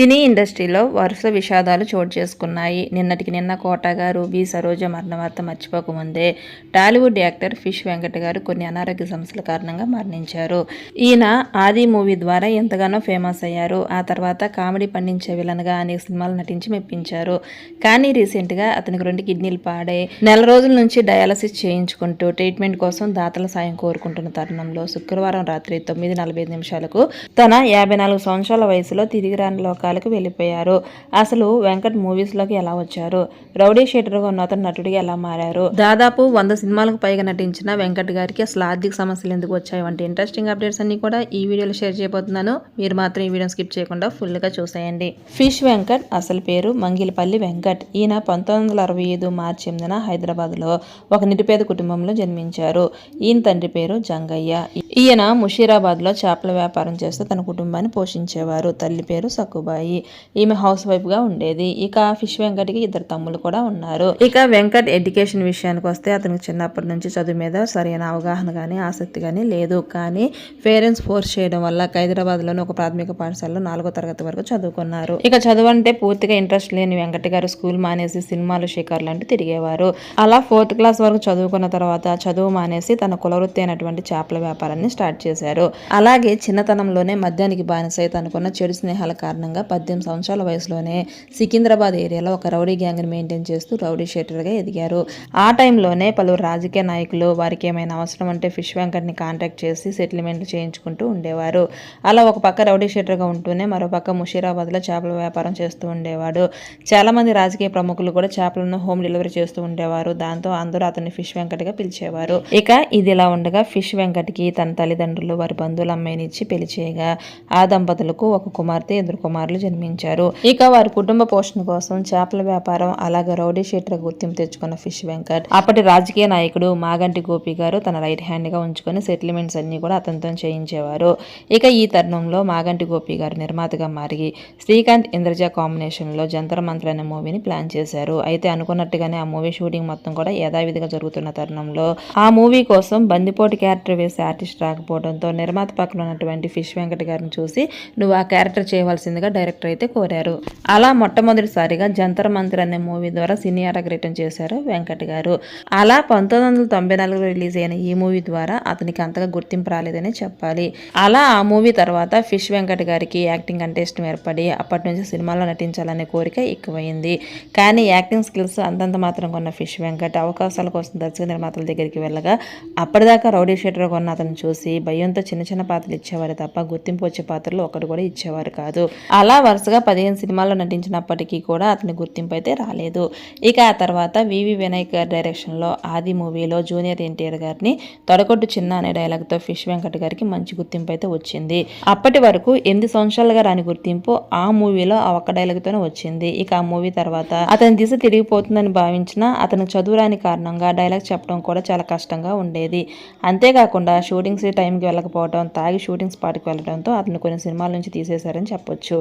సినీ ఇండస్ట్రీలో వరుస విషాదాలు చోటు చేసుకున్నాయి. నిన్నటికి నిన్న కోట గారు బి సరోజ మరణ వార్త మర్చిపోకముందే టాలీవుడ్ యాక్టర్ ఫిష్ వెంకట గారు కొన్ని అనారోగ్య సమస్యల కారణంగా మరణించారు. ఈయన ఆది మూవీ ద్వారా ఎంతగానో ఫేమస్ అయ్యారు. ఆ తర్వాత కామెడీ పండించే విలన్గా అనేక సినిమాలు నటించి మెప్పించారు. కానీ రీసెంట్గా అతనికి రెండు కిడ్నీలు పాడే నెల రోజుల నుంచి డయాలసిస్ చేయించుకుంటూ ట్రీట్మెంట్ కోసం దాతల సాయం కోరుకుంటున్న తరుణంలో శుక్రవారం రాత్రి తొమ్మిది నలభై నిమిషాలకు తన యాభై నాలుగు సంవత్సరాల వయసులో తిరిగి రాని లోకాలకు వెళ్ళిపోయారు. అసలు వెంకట్ మూవీస్లోకి ఎలా వచ్చారు? రౌడీ షీటర్గా ఉన్న అతను నటుడిగా ఎలా మారారు? దాదాపు వంద సినిమాలకు పైగా నటించిన వెంకట్ గారికి అసలు ఆర్థిక సమస్యలు ఎందుకు వచ్చాయి? వంటి ఇంట్రెస్టింగ్ అప్డేట్స్ అన్ని కూడా ఈ వీడియోలో షేర్ చేయబోతున్నాను. మీరు మాత్రం ఈ వీడియో స్కిప్ చేయకుండా ఫుల్గా చూసేయండి. ఫిష్ వెంకట్ అసలు పేరు మంగిలపల్లి వెంకట్. ఈయన పంతొమ్మిది వందల అరవై ఐదు మార్చి ఎనిమిదిన హైదరాబాద్లో ఒక నిరుపేద కుటుంబంలో జన్మించారు. ఈయన తండ్రి పేరు జంగయ్య. ఈయన ముషీరాబాద్లో చేపల వ్యాపారం చేస్తూ తన కుటుంబాన్ని పోషించేవారు. తల్లి పేరు సక్కుబాయి ఈమె హౌస్ వైఫ్గా ఉండేది. ఇక ఫిష్ వెంకట్కి ఇద్దరు తమ్ముళ్ళు కూడా ఉన్నారు. ఇక వెంకట్ ఎడ్యుకేషన్ విషయానికి వస్తే అతనికి చిన్నప్పటి నుంచి చదువు మీద సరైన అవగాహన కానీ ఆసక్తి కానీ లేదు. కానీ పేరెంట్స్ ఫోర్స్ చేయడం వల్ల హైదరాబాద్లోని ఒక ప్రాథమిక పాఠశాలలో నాలుగో తరగతి వరకు చదువుకున్నారు. ఇక చదువు అంటే పూర్తిగా ఇంట్రెస్ట్ లేని వెంకట గారు స్కూల్ మానేసి సినిమాలు షికార్లు అంటూ తిరిగేవారు. అలా ఫోర్త్ క్లాస్ వరకు చదువుకున్న తర్వాత చదువు మానేసి తన కులవృత్తి అయినటువంటి చేపల వ్యాపారాన్ని స్టార్ట్ చేశారు. అలాగే చిన్నతనంలోనే మద్యానికి బానిసై తనకున్న చెడు స్నేహాల కారణంగా పద్దెనిమిది సంవత్సరాల వయసులోనే సికింద్రాబాద్ ఏరియాలో ఒక రౌడీ గ్యాంగ్ని మెయింటైన్ చేస్తూ రౌడీ షీటర్గా ఎదిగారు. ఆ టైంలోనే పలువురు రాజకీయ నాయకులు వారికి ఏమైనా అవసరం అంటే ఫిష్ వెంకట్ని కాంటాక్ట్ చేసి సెటిల్మెంట్లు చేయించుకుంటూ ఉండేవారు. అలా ఒక పక్క రౌడీ షీటర్గా ఉంటూనే మరో పక్క ముషీరాబాద్లో చేపల వ్యాపారం చేస్తూ ఉండేవాడు. చాలా మంది రాజకీయ ప్రముఖులు కూడా చేపలను హోమ్ డెలివరీ చేస్తూ ఉండేవారు. దాంతో అందరూ అతన్ని ఫిష్ వెంకట్గా పిలిచేవారు. ఇక ఇది ఇలా ఉండగా ఫిష్ వెంకట్కి తన తల్లిదండ్రులు వారి బంధువుల అమ్మాయిని ఇచ్చి పెళ్ళి చేయగా ఆ దంపతులకు ఒక కుమార్తె ఇద్దరు కుమారులు జన్మించారు. ఇక వారి కుటుంబ పోషణ కోసం చేపల వ్యాపారం అలాగే రౌడీ షీటర్ గుర్తింపు తెచ్చుకున్న ఫిష్ వెంకట్. అప్పటి రాజకీయ నాయకుడు మాగంటి గోపి గారు తన రైట్ హ్యాండ్గా ఉంచుకొని సెటిల్మెంట్స్ అన్ని కూడా అతనితో చేయించేవారు. ఇక ఈ తరుణంలో మాగంటి గోపి గారు నిర్మాతగా మారి శ్రీకాంత్ ఇంద్రజ కాంబినేషన్లో జంతర్ మంత్ర అనే మూవీని ప్లాన్ చేశారు. అయితే అనుకున్నట్టుగానే ఆ మూవీ షూటింగ్ మొత్తం కూడా యథావిధిగా జరుగుతున్న తరుణంలో ఆ మూవీ కోసం బందిపోటు క్యారెక్టర్ వేసే ఆర్టిస్ట్ రాకపోవడంతో నిర్మాత పక్కన ఉన్నటువంటి ఫిష్ వెంకట్ గారిని చూసి నువ్వు ఆ క్యారెక్టర్ చేయవలసిందిగా డైరెక్టర్ అయితే కోరారు. అలా మొట్టమొదటిసారిగా జంతర్ మంతర్ అనే మూవీ ద్వారా సినీ అరగ్రేటం చేశారు వెంకట్ గారు. అలా పంతొమ్మిది వందల తొంభై నాలుగులో రిలీజ్ అయిన ఈ మూవీ ద్వారా అతనికి అంతగా గుర్తింపు రాలేదని చెప్పాలి. అలా ఆ మూవీ తర్వాత ఫిష్ వెంకట్ గారికి యాక్టింగ్ అంటే ఇష్టం ఏర్పడి అప్పటి నుంచి సినిమాలో నటించాలనే కోరిక ఎక్కువైంది. కానీ యాక్టింగ్ స్కిల్స్ అంతంత మాత్రం కొన్న ఫిష్ వెంకట్ అవకాశాల కోసం దర్శక నిర్మాతల దగ్గరికి వెళ్ళగా అప్పటిదాకా రౌడీ షీటర్ కొన్న అతను చూసి భయంతో చిన్న చిన్న పాత్రలు ఇచ్చేవారు తప్ప గుర్తింపు వచ్చే పాత్రలు ఒకటి కూడా ఇచ్చేవారు కాదు. అలా వరుసగా పదిహేను సినిమాల్లో నటించినప్పటికీ కూడా అతని గుర్తింపు అయితే రాలేదు. ఇక ఆ తర్వాత వివి వినాయక్ గారి డైరెక్షన్లో ఆది మూవీలో జూనియర్ ఎన్టీఆర్ గారిని తొడగొట్టు చిన్న అనే డైలాగ్తో ఫిష్ వెంకట్ గారికి మంచి గుర్తింపు అయితే వచ్చింది. అప్పటి వరకు ఎనిమిది సంవత్సరాలుగా రాని గుర్తింపు ఆ మూవీలో ఆ ఒక్క డైలాగ్తోనే వచ్చింది. ఇక ఆ మూవీ తర్వాత అతని దిశ తిరిగిపోతుందని భావించిన అతను చదువురాని కారణంగా డైలాగ్ చెప్పడం కూడా చాలా కష్టంగా ఉండేది. అంతేకాకుండా షూటింగ్స్ టైంకి వెళ్ళకపోవడం తాగి షూటింగ్ స్పాట్కి వెళ్ళడంతో అతను కొన్ని సినిమాల నుంచి తీసేశారని చెప్పొచ్చు.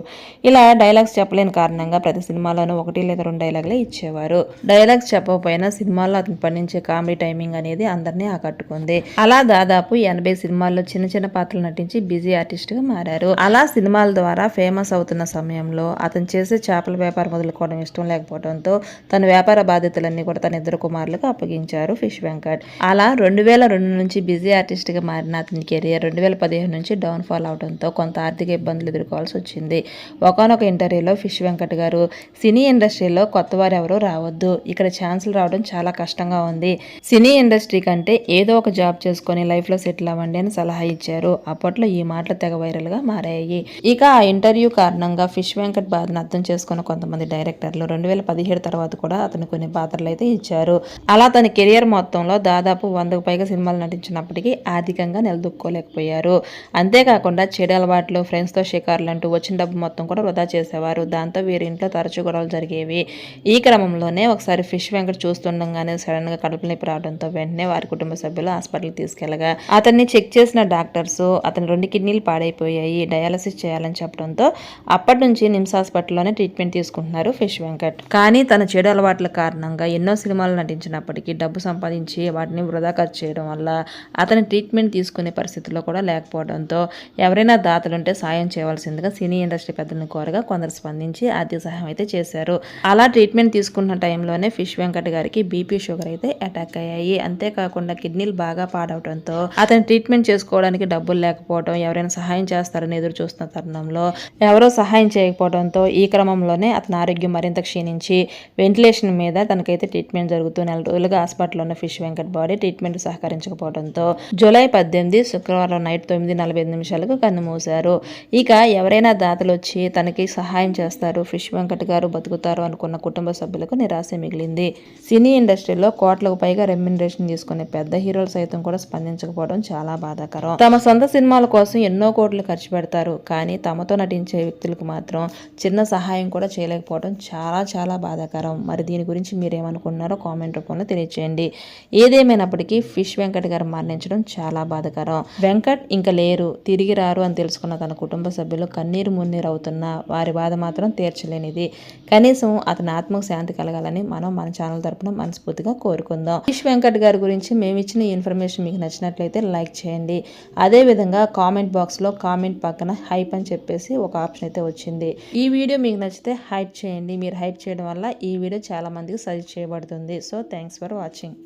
ఇలా డైలాగ్స్ చెప్పలేని కారణంగా ప్రతి సినిమాలోనూ ఒకటి లేదా రెండు డైలాగులే ఇచ్చేవారు. డైలాగ్స్ చెప్పకపోయినా సినిమాల్లో అతను పండించే కామెడీ టైమింగ్ అనేది అందరినీ ఆకట్టుకుంది. అలా దాదాపు ఎనభై సినిమాల్లో చిన్న చిన్న పాత్రలు నటించి బిజీ ఆర్టిస్ట్గా మారారు. అలా సినిమాల ద్వారా ఫేమస్ అవుతున్న సమయంలో అతను చేసే చేపల వ్యాపారం మొదలుకోవడం ఇష్టం లేకపోవడంతో తన వ్యాపార బాధ్యతలన్నీ కూడా తన ఇద్దరు కుమారులకు అప్పగించారు ఫిష్ వెంకట్. అలా రెండు వేల రెండు నుంచి బిజీ ఆర్టిస్ట్గా మారిన అతని కెరియర్ రెండు వేల పదిహేను నుంచి డౌన్ ఫాల్ అవడంతో కొంత ఆర్థిక ఇబ్బందులు ఎదుర్కోవాల్సి వచ్చింది. ఒకనొక ఇంటర్వ్యూలో ఫిష్ వెంకట్ గారు సినీ ఇండస్ట్రీలో కొత్త వారు ఎవరూ రావద్దు. ఇక్కడ ఛాన్సులు రావడం చాలా కష్టంగా ఉంది. సినీ ఇండస్ట్రీ కంటే ఏదో ఒక జాబ్ చేసుకొని లైఫ్లో సెటిల్ అవ్వండి అని సలహా ఇచ్చారు. అప్పట్లో ఈ మాటలు తెగ వైరల్గా మారాయి. ఇక ఆ ఇంటర్వ్యూ కారణంగా ఫిష్ వెంకట్ బాధను అర్థం చేసుకున్న కొంతమంది డైరెక్టర్లు రెండు వేల పదిహేడు తర్వాత కూడా అతను కొన్ని పాత్రలు అయితే ఇచ్చారు. అలా తన కెరియర్ మొత్తంలో దాదాపు వందకు పైగా సినిమాలు నటించినప్పటికీ ఆర్థికంగా నిలదొక్కోలేకపోయారు అంతేకాకుండా చెడు అలవాట్లు ఫ్రెండ్స్తో షికార్లు అంటూ వచ్చిన డబ్బు మొత్తం కూడా వృధా చేసేవారు. దాంతో వీరి ఇంట్లో తరచూ గొడవలు జరిగేవి. ఈ క్రమంలోనే ఒకసారి ఫిష్ వెంకట్ చూస్తుండగానే సడన్గా కడుపు నొప్పి రావడంతో వెంటనే వారి కుటుంబ సభ్యులు హాస్పిటల్కి తీసుకెళ్ళగా. అతన్ని చెక్ చేసిన డాక్టర్స్ అతని రెండు కిడ్నీలు పాడైపోయాయి. డయాలసిస్ చేయాలని చెప్పడంతో అప్పటి నుంచి నిమ్స్ హాస్పిటల్లోనే ట్రీట్మెంట్ తీసుకుంటున్నారు ఫిష్ వెంకట్. కానీ తన చెడు అలవాట్ల కారణంగా ఎన్నో సినిమాలు నటించినప్పటికీ డబ్బు సంపాదించి వాటిని వృధా ఖర్చు చేయడం వల్ల అతని ట్రీట్మెంట్ తీసుకునే పరిస్థితిలో కూడా లేకపోవడంతో ఎవరైనా దాతలుంటే సాయం చేయవలసిందిగా సినీ ఇండస్ట్రీ పెద్దలను కోరగా కొందరు స్పందించి ఆర్థిక సహాయం అయితే చేశారు. అలా ట్రీట్మెంట్ తీసుకున్న టైంలోనే ఫిష్ వెంకట్ గారికి బీపీ షుగర్ అయితే అటాక్ అయ్యాయి. అంతేకాకుండా కిడ్నీలు బాగా పాడవడంతో అతను ట్రీట్మెంట్ చేసుకోవడానికి డబ్బులు లేకపోవడం ఎవరైనా సహాయం చేస్తారని ఎదురు చూస్తున్న తరుణంలో ఎవరో సహాయం చేయకపోవడంతో ఈ క్రమంలోనే అతని ఆరోగ్యం మరింత క్షీణించి వెంటిలేషన్ మీద తనకైతే ట్రీట్మెంట్ జరుగుతూ నెల రోజులుగా హాస్పిటల్లో ఉన్న ఫిష్ వెంకట్ బాడీ ట్రీట్మెంట్ సహకరించకపోవడంతో జూలై పద్దెనిమిది శుక్రవారం నైట్ తొమ్మిది నలభై ఐదు నిమిషాలకు కన్ను మూశారు. ఇక ఎవరైనా దాతలు వచ్చి తనకి సహాయం చేస్తారు. ఫిష్ వెంకట్ గారు బతుకుతారు అనుకున్న కుటుంబ సభ్యులకు నిరాశ మిగిలింది. సినీ ఇండస్ట్రీలో కోట్లకు పైగా రెమ్యునరేషన్ తీసుకునే పెద్ద హీరోలు సైతం కూడా స్పందించకపోవడం చాలా బాధాకరం. తమ సొంత సినిమాల కోసం ఎన్నో కోట్లు ఖర్చు పెడతారు. కానీ తమతో నటించే వ్యక్తులకు మాత్రం చిన్న సహాయం కూడా చేయలేకపోవడం చాలా చాలా బాధాకరం. మరి దీని గురించి మీరేమనుకుంటున్నారో కామెంట్ రూపంలో తెలియచేయండి. ఏదేమైనప్పటికీ ఫిష్ వెంకట్ గారు మరణించడం చాలా బాధాకరం. వెంకట్ ఇంకా లేరు. తిరిగి రారు అని తెలుసుకున్న తన కుటుంబ సభ్యులు కన్నీరు మున్నీరు అవుతున్నా వారి బాధ మాత్రం తీర్చలేనిది. కనీసం అతని ఆత్మకు శాంతి కలగాలని మనం మన ఛానల్ తరపున మనస్ఫూర్తిగా కోరుకుందాం. ఇష్ వెంకట్ గారి గురించి మేము ఇచ్చిన ఇన్ఫర్మేషన్ మీకు నచ్చినట్లయితే లైక్ చేయండి. అదేవిధంగా కామెంట్ బాక్స్లో కామెంట్ పక్కన హైప్ అని చెప్పేసి ఒక ఆప్షన్ అయితే వచ్చింది. ఈ వీడియో మీకు నచ్చితే హైప్ చేయండి. మీరు హైప్ చేయడం వల్ల ఈ వీడియో చాలా మందికి సజెస్ట్ చేయబడుతుంది. So thanks for watching.